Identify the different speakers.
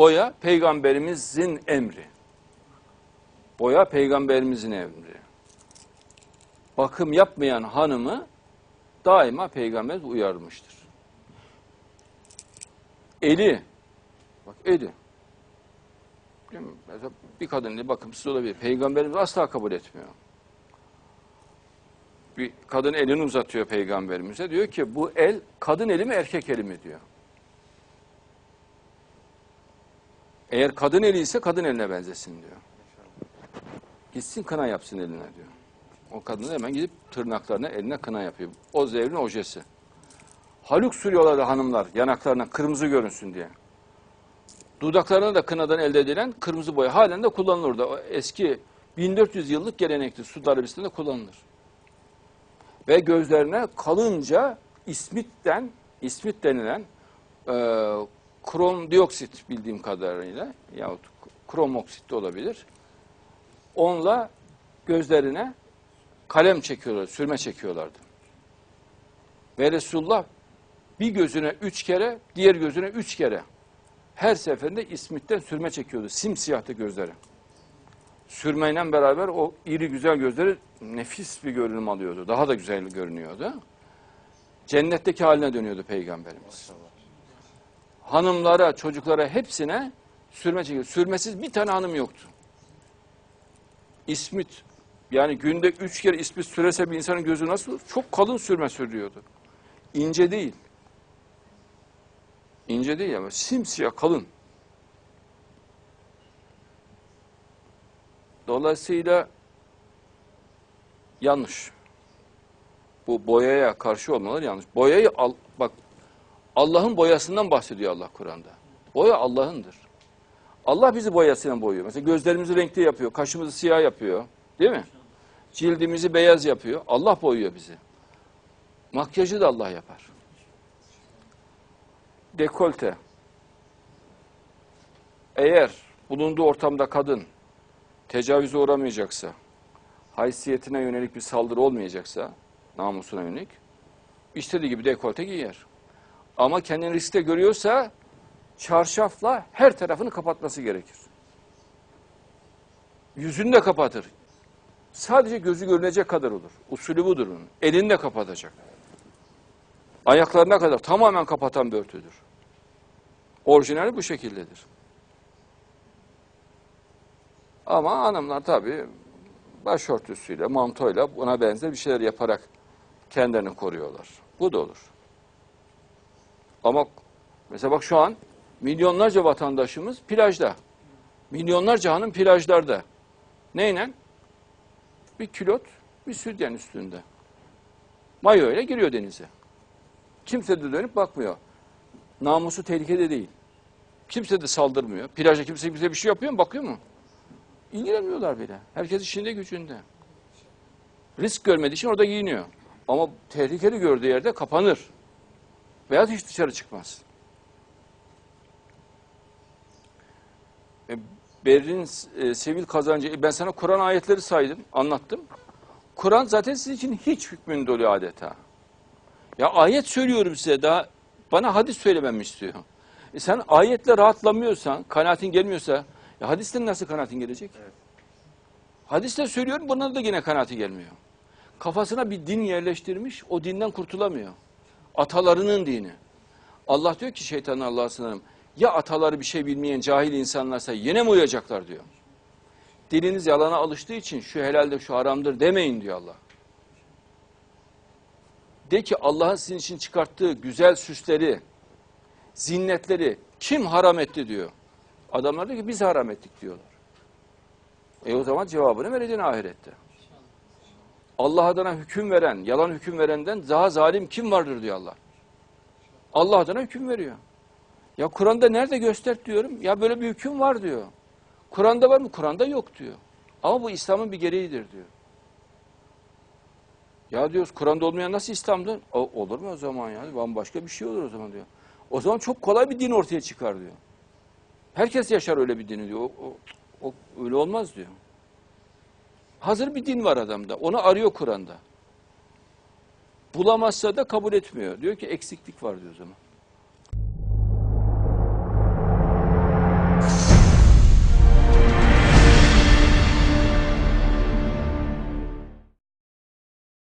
Speaker 1: Boya peygamberimizin emri. Boya peygamberimizin emri. Bakım yapmayan hanımı daima peygamber uyarmıştır. Eli, bak eli. Değil mi? Mesela bir kadın eli bakımsız olabilir. Peygamberimiz asla kabul etmiyor. Bir kadın elini uzatıyor peygamberimize. Diyor ki bu el kadın eli mi erkek eli mi diyor. Eğer kadın eli ise kadın eline benzesin diyor. Gitsin kına yapsın eline diyor. O kadın da hemen gidip tırnaklarına eline kına yapıyor. O zevrin ojesi. Haluk sürüyorlardı hanımlar yanaklarına kırmızı görünsün diye. Dudaklarına da kınadan elde edilen kırmızı boya halen de kullanılır orada. O eski 1400 yıllık gelenektir. Suudi Arabistan'da kullanılır. Ve gözlerine kalınca ismitten, ismit denilen e, krom dioksit bildiğim kadarıyla yahut krom oksit de olabilir. Onunla gözlerine kalem çekiyorlar, sürme çekiyorlardı. Ve Resulullah bir gözüne üç kere, diğer gözüne üç kere her seferinde ismitten sürme çekiyordu. Simsiyahtı gözleri. Sürmeyle beraber o iri güzel gözleri nefis bir görünüm alıyordu. Daha da güzel görünüyordu. Cennetteki haline dönüyordu Peygamberimiz. Hanımlara, çocuklara hepsine sürme çekiyor. Sürmesiz bir tane hanım yoktu. İsmit yani günde üç kere ismit sürese bir insanın gözü nasıl? Çok kalın sürme sürüyordu. İnce değil. İnce değil ama simsiyah kalın. Dolayısıyla yanlış. Bu boyaya karşı olmaları yanlış. Boyayı al, bak Allah'ın boyasından bahsediyor Allah Kur'an'da. Boya Allah'ındır. Allah bizi boyasıyla boyuyor. Mesela gözlerimizi renkli yapıyor, kaşımızı siyah yapıyor. Değil mi? Cildimizi beyaz yapıyor. Allah boyuyor bizi. Makyajı da Allah yapar. Dekolte. Eğer bulunduğu ortamda kadın tecavüze uğramayacaksa, haysiyetine yönelik bir saldırı olmayacaksa, namusuna yönelik, istediği gibi dekolte giyer. Ama kendini riskte görüyorsa, çarşafla her tarafını kapatması gerekir. Yüzünü de kapatır. Sadece gözü görünecek kadar olur. Usulü budur onun. Elini de kapatacak. Ayaklarına kadar tamamen kapatan bir örtüdür. Orijinali bu şekildedir. Ama hanımlar tabii başörtüsüyle, mantoyla buna benzer bir şeyler yaparak kendilerini koruyorlar. Bu da olur. Ama mesela bak şu an milyonlarca vatandaşımız plajda. Milyonlarca hanım plajlarda. Neyle? Bir külot, bir sütyen üstünde. Mayo ile giriyor denize. Kimse de dönüp bakmıyor. Namusu tehlikede değil. Kimse de saldırmıyor. Plajda kimse kimse bir şey yapıyor mu? Bakıyor mu? İlgilenmiyorlar bile. Herkes işinde gücünde. Risk görmediği için orada giyiniyor. Ama tehlikeli gördüğü yerde kapanır. Veya hiç dışarı çıkmaz. E, Berrin e, Sevil kazancı, e, ben sana Kur'an ayetleri saydım, anlattım. Kur'an zaten sizin için hiç hükmünde oluyor adeta. Ya ayet söylüyorum size daha, bana hadis söylememi istiyor. E sen ayetle rahatlamıyorsan, kanaatin gelmiyorsa, ya hadisten nasıl kanaatin gelecek?
Speaker 2: Evet.
Speaker 1: Hadiste söylüyorum, buna da yine kanaati gelmiyor. Kafasına bir din yerleştirmiş, o dinden kurtulamıyor. Atalarının dini. Allah diyor ki şeytanın Allah'a sınırım, ya ataları bir şey bilmeyen cahil insanlarsa yine mi uyacaklar diyor. Diliniz yalana alıştığı için şu helalde şu haramdır demeyin diyor Allah. De ki Allah'ın sizin için çıkarttığı güzel süsleri, zinnetleri kim haram etti diyor. Adamlar diyor ki biz haram ettik diyorlar. E o zaman cevabını vereceksin ahirette. Allah adına hüküm veren, yalan hüküm verenden daha zalim kim vardır diyor Allah. Allah adına hüküm veriyor. Ya Kur'an'da nerede göster diyorum. Ya böyle bir hüküm var diyor. Kur'an'da var mı? Kur'an'da yok diyor. Ama bu İslam'ın bir gereğidir diyor. Ya diyoruz Kur'an'da olmayan nasıl İslam'dır? O, olur mu o zaman yani? Bambaşka bir şey olur o zaman diyor. O zaman çok kolay bir din ortaya çıkar diyor. Herkes yaşar öyle bir dini diyor. O, o, o öyle olmaz diyor. Hazır bir din var adamda. Onu arıyor Kur'an'da. Bulamazsa da kabul etmiyor. Diyor ki eksiklik var diyor o zaman.